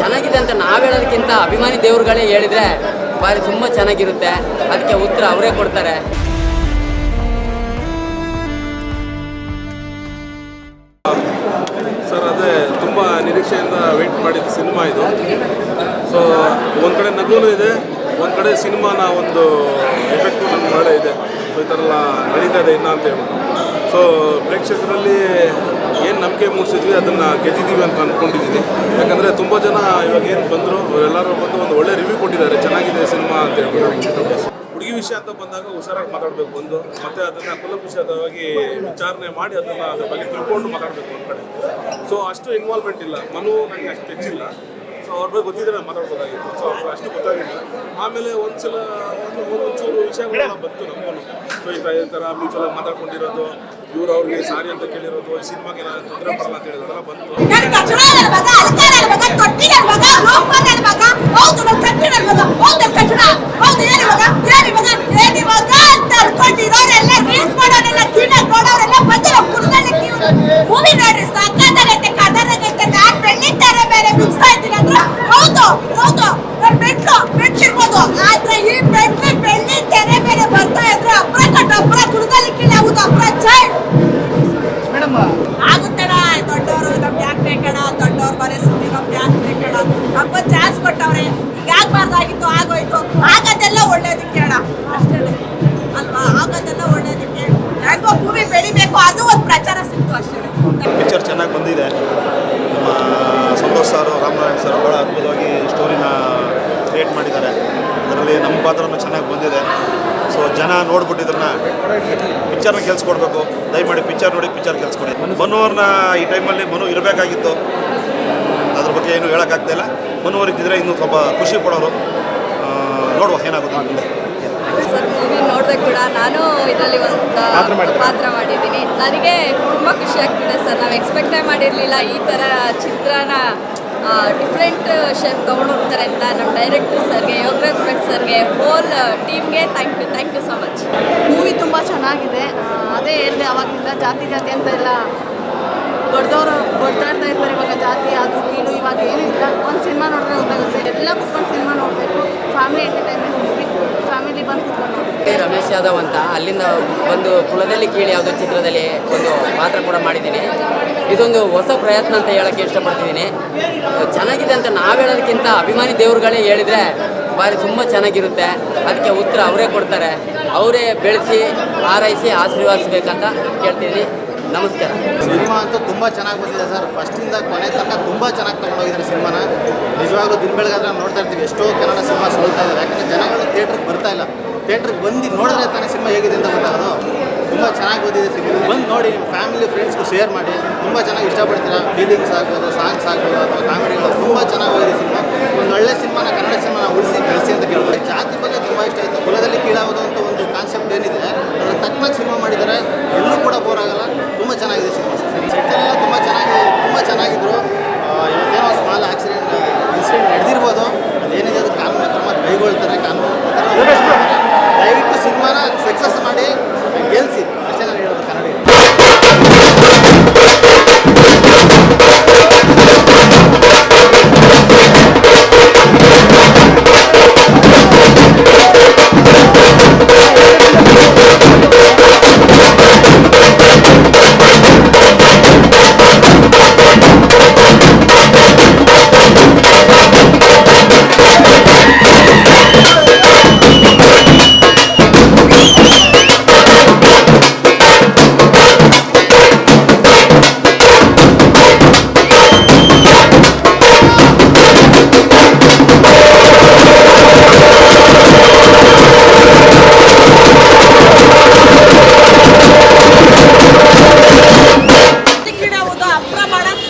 ಚೆನ್ನಾಗಿದೆ ಅಂತ ನಾವು ಹೇಳೋದಕ್ಕಿಂತ ಅಭಿಮಾನಿ ದೇವ್ರುಗಳೇ ಹೇಳಿದ್ರೆ ಬಾರಿ ತುಂಬ ಚೆನ್ನಾಗಿರುತ್ತೆ. ಅದಕ್ಕೆ ಉತ್ತರ ಅವರೇ ಕೊಡ್ತಾರೆ. ಸರ್ ಅದೇ ತುಂಬ ನಿರೀಕ್ಷೆಯಿಂದ ವೇಟ್ ಮಾಡಿದ ಸಿನಿಮಾ ಇದು. ಸೊ ಒಂದು ಕಡೆ ನಗುನು ಇದೆ ಒಂದು ಕಡೆ ಸಿನಿಮಾನ ಒಂದು ಎಫೆಕ್ಟು ನಮ್ಮ ಒಳ್ಳೆ ಇದೆ. ಸೊ ಈ ಥರ ಎಲ್ಲ ನಡೀತಾ ಇದೆ ಇನ್ನ ಅಂತ ಹೇಳ್ಬಿಟ್ಟು ಸೊ ಪ್ರೇಕ್ಷಕರಲ್ಲಿ ಏನು ನಂಬಿಕೆ ಮೂಡಿಸಿದ್ವಿ, ಅದನ್ನು ಗೆದ್ದಿದ್ದೀವಿ ಅಂತ ಅಂದ್ಕೊಂಡಿದ್ದೀನಿ ಯಾಕಂದರೆ ತುಂಬ ಜನ ಇವಾಗ ಏನು ಬಂದರು ಎಲ್ಲರೂ ಬಂದು ಒಂದು ಒಳ್ಳೆ ರಿವ್ಯೂ ಕೊಟ್ಟಿದ್ದಾರೆ. ಚೆನ್ನಾಗಿದೆ ಸಿನಿಮಾ ಅಂತ ಹೇಳ್ಬೋದು ಹುಡುಗಿ ವಿಷಯ ಅಂತ ಬಂದಾಗ ಹುಷಾರಾಗಿ ಮಾತಾಡಬೇಕು ಒಂದು ಮತ್ತೆ ಅದನ್ನ ಕುಲಪುಷದವಾಗಿ ವಿಚಾರಣೆ ಮಾಡಿ ಅದನ್ನ ಅದ್ರ ಬಗ್ಗೆ ತಿಳ್ಕೊಂಡು ಮಾತಾಡಬೇಕು ಒಂದು ಕಡೆ. ಸೊ ಅಷ್ಟು ಇನ್ವಾಲ್ವ್ಮೆಂಟ್ ಇಲ್ಲ. ಮನು ನನಗೆ ಅಷ್ಟು ಹೆಚ್ಚಿಲ್ಲ. ಸೊ ಅವ್ರ ಬಗ್ಗೆ ಗೊತ್ತಿದ್ರೆ ನಾನು ಮಾತಾಡ್ಬೋದಾಗಿತ್ತು. ಸೊ ಅವ್ರು ಅಷ್ಟು ಗೊತ್ತಾಗಿಲ್ಲ. ಆಮೇಲೆ ಒಂದ್ಸಲ ಒಂದು ಒಂಚೂರು ವಿಷಯಗಳೆಲ್ಲ ಬಂತು ನಮ್ಮನ್ನು ಸೊ ಈ ಈ ಥರ ಮ್ಯೂಚುವಲ್ ಮಾತಾಡ್ಕೊಂಡಿರೋದು, ಇವ್ರು ಅವ್ರಿಗೆ ಸಾರಿ ಅಂತ ಕೇಳಿರೋದು, ಈ ಸಿನಿಮಾಗೆ ಏನಾದ್ರು ತೊಂದರೆ ಬರಲ್ಲ ಅಂತ ಹೇಳಿದ್ರು ಅದೆಲ್ಲ ಬಂತು ನನ್ನ ಆಗುತ್ತಡ ದೊಡ್ಡವರು ನಮ್ಗೆ ಯಾಕೆ ಬೇಕಣ ದೊಡ್ಡವ್ರ ಮನೆ ಸುದ್ದಿ ನಮ್ಗೆ ಯಾಕೆ ಬೇಕಣ ಅಪ್ಪ ಚಾನ್ಸ್ ಕೊಟ್ಟವ್ರೆ. ಈಗ ಆಗ್ಬಾರ್ದಾಗಿತ್ತು ಆಗೋಯ್ತು. ಆಗೋದೆಲ್ಲ ಒಳ್ಳೇದಕ್ಕೆ ಅಣ್ಣ ಅಷ್ಟೇ ಅಲ್ವಾ? ಆಗೋದೆಲ್ಲ ಒಳ್ಳೇದಕ್ಕೆ ಹೆಂಗೋ ಭೂಮಿ ಬೆಳಿಬೇಕು ಅದು ಒಂದು ಪ್ರಚಾರ ಸಿಕ್ತು ಅಷ್ಟೇ ಪಿಕ್ಚರ್ ಚೆನ್ನಾಗಿ ಬಂದಿದೆ. ನಮ್ಮ ಸಂತೋಷ್ ಸರ್ ರಾಮನಾರಾಯಣ್ ಸರ್ ಬಹಳ ಅದ್ಭುತವಾಗಿ ಸ್ಟೋರಿನ ಕ್ರಿಯೇಟ್ ಮಾಡಿದ್ದಾರೆ. ಅದರಲ್ಲಿ ನಮ್ಮ ಪಾತ್ರನೂ ಚೆನ್ನಾಗಿ ಬಂದಿದೆ. ಸೊ ಜನ ನೋಡ್ಬಿಟ್ಟಿದ್ರನ್ನ ಪಿಕ್ಚರ್ನ ಕೆಲ್ಸ್ಕೊಡ್ಬೇಕು. ದಯಮಾಡಿ ಪಿಕ್ಚರ್ ನೋಡಿ ಪಿಕ್ಚರ್ ಕೆಲ್ಸ್ಕೊಡಿ. ಕೊಡಿ ಈ ಟೈಮಲ್ಲಿ ಮನು ಇರಬೇಕಾಗಿತ್ತು. ಅದ್ರ ಬಗ್ಗೆ ಏನು ಹೇಳೋಕ್ಕಾಗ್ತಾಯಿಲ್ಲ ಇಲ್ಲ. ಇದ್ದಿದ್ರೆ ಇನ್ನೂ ಸ್ವಲ್ಪ ಖುಷಿ ಪಡೋರು. ನೋಡುವ ಏನಾಗುತ್ತೆ ಮೂವಿ ನೋಡಿದೆ ಕೂಡ. ನಾನು ಇದರಲ್ಲಿ ಒಂದು ಪಾತ್ರ ಮಾಡಿದ್ದೀನಿ. ನನಗೆ ತುಂಬ ಖುಷಿ ಆಗ್ತಿದೆ ಸರ್. ನಾವು ಎಕ್ಸ್ಪೆಕ್ಟೇ ಮಾಡಿರಲಿಲ್ಲ ಈ ಥರ ಚಿತ್ರನ ಡಿಫ್ರೆಂಟ್ ಶೇಪ್ ತೊಗೊಂಡು ಹೋಗ್ತಾರೆ ಅಂತ ನಮ್ಮ ಡೈರೆಕ್ಟರ್ ಸರ್ಗೆ ಯೋಗರಾಜ್ ಭಟ್ ಸರ್ಗೆ ಹೋಲ್ ಟೀಮ್ಗೆ thank you thank you so much. Movie ತುಂಬ ಚೆನ್ನಾಗಿದೆ. ಅದೇ ಹೇಳಿದೆ, ಅವಾಗಿಂದ ಜಾತಿ ಜಾತಿ ಅಂತ ಎಲ್ಲ ಬಡ್ದವರು ಬಡ್ದಾಡ್ತಾ ಇರ್ತಾರೆ ಇವಾಗ ಜಾತಿ, ಅದು, ಕೀಳು, ಇವಾಗ ಏನೂ ಇಲ್ಲ ಒಂದು ಸಿನಿಮಾ ನೋಡಿದ್ರೆ ಗೊತ್ತಾಗುತ್ತೆ. ಎಲ್ಲ ಕುತ್ಕೊಂಡು ಸಿನಿಮಾ ನೋಡಬೇಕು. ಫ್ಯಾಮಿಲಿ ಎಂಟರ್ಟೈನ್ಮೆಂಟ್ ಫ್ಯಾಮಿಲಿ ಬಂದು ಕುತ್ಕೊಂಡು ನೋಡಿ ರಮೇಶ್ ಯಾದವ್ ಅಂತ ಅಲ್ಲಿಂದ ಒಂದು ಕುಲದಲ್ಲಿ ಕೀಳಿ ಯಾವುದೋ ಚಿತ್ರದಲ್ಲಿ ಒಂದು ಪಾತ್ರ ಕೂಡ ಮಾಡಿದ್ದೀನಿ. ಇದೊಂದು ಹೊಸ ಪ್ರಯತ್ನ ಅಂತ ಹೇಳಕ್ಕೆ ಇಷ್ಟಪಡ್ತಿದ್ದೀನಿ. ಚೆನ್ನಾಗಿದೆ ಅಂತ ನಾವು ಹೇಳೋದಕ್ಕಿಂತ ಅಭಿಮಾನಿ ದೇವ್ರುಗಳೇ ಹೇಳಿದ್ರೆ ಬಾರಿ ತುಂಬ ಚೆನ್ನಾಗಿರುತ್ತೆ. ಅದಕ್ಕೆ ಉತ್ತರ ಅವರೇ ಕೊಡ್ತಾರೆ. ಅವರೇ ಬೆಳೆಸಿ ಆರೈಸಿ ಆಶೀರ್ವಾದಿಸ್ಬೇಕಂತ ಕೇಳ್ತೀನಿ. ನಮಸ್ಕಾರ. ಸಿನಿಮಾ ಅಂತೂ ತುಂಬ ಚೆನ್ನಾಗಿ ಬಂದಿದೆ ಸರ್. ಫಸ್ಟಿಂದ ಕೊನೆ ತನಕ ತುಂಬ ಚೆನ್ನಾಗಿ ತಗೊಂಡೋಗಿದ್ದಾರೆ ಸಿನಿಮಾನ. ನಿಜವಾಗ್ಲೂ ದಿನ ಬೆಳಗಾದ್ರೆ ನೋಡ್ತಾ ಇರ್ತೀವಿ. ಎಷ್ಟೋ ಕನ್ನಡ ಸಿನಿಮಾ ಸೋಲ್ತಾ ಇದ್ದಾರೆ ಯಾಕಂದರೆ ಜನಗಳು ಥಿಯೇಟ್ರಿಗೆ ಬರ್ತಾ ಇಲ್ಲ. ಥಿಯೇಟ್ರಿಗೆ ಬಂದು ನೋಡಿದ್ರೆ ತಾನೇ ಸಿನಿಮಾ ಹೇಗಿದೆ ಅಂತ ಗೊತ್ತಾಗೋದು. ತುಂಬ ಚೆನ್ನಾಗಿ ಬಂದಿದೆ ಸಿನಿಮಾ. ಬಂದು ನೋಡಿ ನಿಮ್ಮ ಫ್ಯಾಮಿಲಿ, ಫ್ರೆಂಡ್ಸ್ಗೂ ಶೇರ್ ಮಾಡಿ. ತುಂಬ ಚೆನ್ನಾಗಿ ಇಷ್ಟಪಡ್ತೀರಾ? ಫೀಲಿಂಗ್ಸ್ ಆಗ್ಬೋದು, ಸಾಂಗ್ಸ್ ಆಗ್ಬೋದು, ಅಥವಾ ಕಾಮಿಡಿಗಳು. ತುಂಬ ಚೆನ್ನಾಗಿ ಹೋಗಿದೆ ಸಿನಿಮಾ. ಒಂದು ಒಳ್ಳೆ ಸಿನಿಮಾನ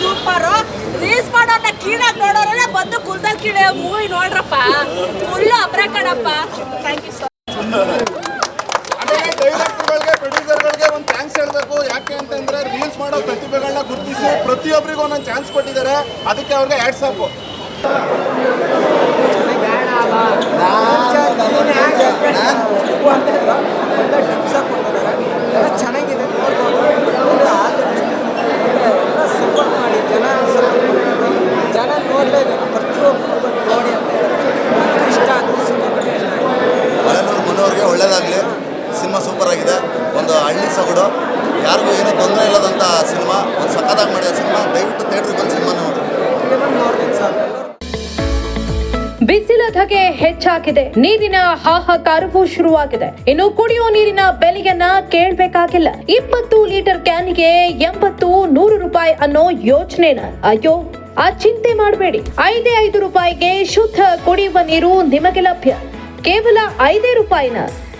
ಸೂಪರ್ ರೀಲ್ಸ್ ಮಾಡೋಣ ಕೀಳಾಗಿ ನೋಡೋರೆಲ್ಲ ಬಂದು ಕುಲ್ದಲ್ಲಿ ಕೀಳೆ ಮೂವಿ ನೋಡ್ರಪ್ಪ ಫುಲ್ಲು ಅಬ್ರ ಕಣಪ್ಪ ಥ್ಯಾಂಕ್ ಯು ಸೊ ಡೈರೆಕ್ಟರ್ಗಳಿಗೆ ಪ್ರೊಡ್ಯೂಸರ್ಗಳಿಗೆ ಒಂದು ಥ್ಯಾಂಕ್ಸ್ ಹೇಳಬೇಕು ಯಾಕೆ ಅಂತಂದ್ರೆ ರೀಲ್ಸ್ ಮಾಡೋ ಪ್ರತಿಭೆಗಳನ್ನ ಗುರುತಿಸಿ ಪ್ರತಿಯೊಬ್ಬರಿಗೂ ಒಂದೊಂದು ಚಾನ್ಸ್ ಕೊಟ್ಟಿದ್ದಾರೆ ಅದಕ್ಕೆ ಅವ್ರಿಗೆ ಆ್ಯಡ್ಸ್ ಹಾಕು ಚೆನ್ನಾಗಿದೆ ಇಲ್ಲದಂಥ ಸಿನಿಮಾ, ಒಂದು ಸಕ್ಕತ್ತಾಗಿ ಮಾಡಿದ ಸಿನಿಮಾ, ದಯವಿಟ್ಟು ಥಿಯೇಟ್ರಿಗೆ ಬಂದು ಸಿನಿಮಾ ನೋಡಿ ಬಿಸಿಲ ಧಗೆ ಹೆಚ್ಚಾಗಿದೆ, ನೀರಿನ ಹಾಹಾಕಾರವೂ ಶುರುವಾಗಿದೆ. ಇನ್ನು ಕುಡಿಯುವ ನೀರಿನ ಬೆಲೆಯನ್ನ ಕೇಳಬೇಕಾಗಿಲ್ಲ. ಇಪ್ಪತ್ತು ಲೀಟರ್ ಕ್ಯಾನ್ಗೆ ಎಂಬತ್ತು ನೂರು ರೂಪಾಯಿ ಅನ್ನೋ ಯೋಚನೆನ. ಅಯ್ಯೋ, ಆ ಚಿಂತೆ ಮಾಡಬೇಡಿ. ಐದೇ ಐದು ರೂಪಾಯಿಗೆ ಶುದ್ಧ ಕುಡಿಯುವ ನೀರು ನಿಮಗೆ ಲಭ್ಯ. ಕೇವಲ ಐದೇ ರೂಪಾಯಿನ